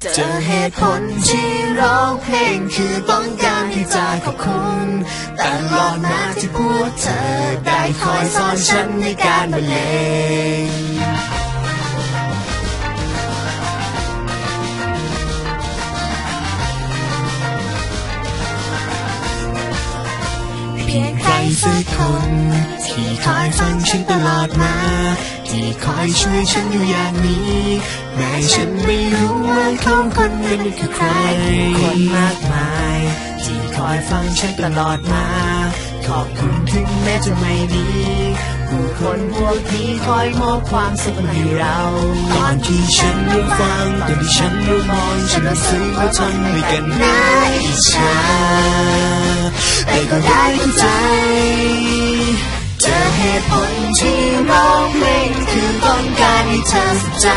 เจอเหตุผลที่ร้องเพลงคือต้องการที่จะขอบคุณตลอดมาที่พวกเธอได้คอยสอนฉันในการบรรเลง เพียงใครสักคน ที่คอยฟังฉันตลอดมา ที่คอยช่วยฉันอยู่อย่างนี้ แม้ฉันไม่รู้ว่าเขาคนนั้นคือใครคนมากมาย ที่คอยฟังฉันตลอดมา ขอบคุณถึงแม้จะไม่ดีผู้คนพวกนี้คอยมอบความสุขให้เรา ตอนที่ฉันได้ฟังตอนที่ฉันได้มองฉันรู้สึกว่าทำให้กันน่าอิจฉา แต่ก็ได้เข้าใจ เจอเหตุผลที่ร้องเพลงคือต้องการให้เธอสนใจ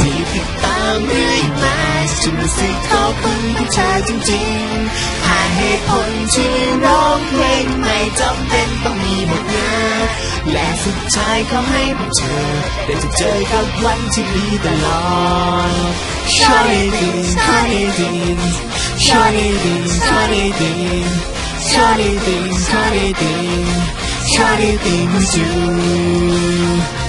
ที่ติดตามเรื่อยมาฉันรู้สึกขอบคุณผู้ชายจริงๆ หาเหตุผลที่ร้องเพลงไม่จำเป็นต้องมีบทงานและสุดท้ายก็ให้พวกเธอได้จะเจอกับวันที่ดีตลอด 샤리딘 샤리딘 샤리딘 샤리딘 샤리딘 우주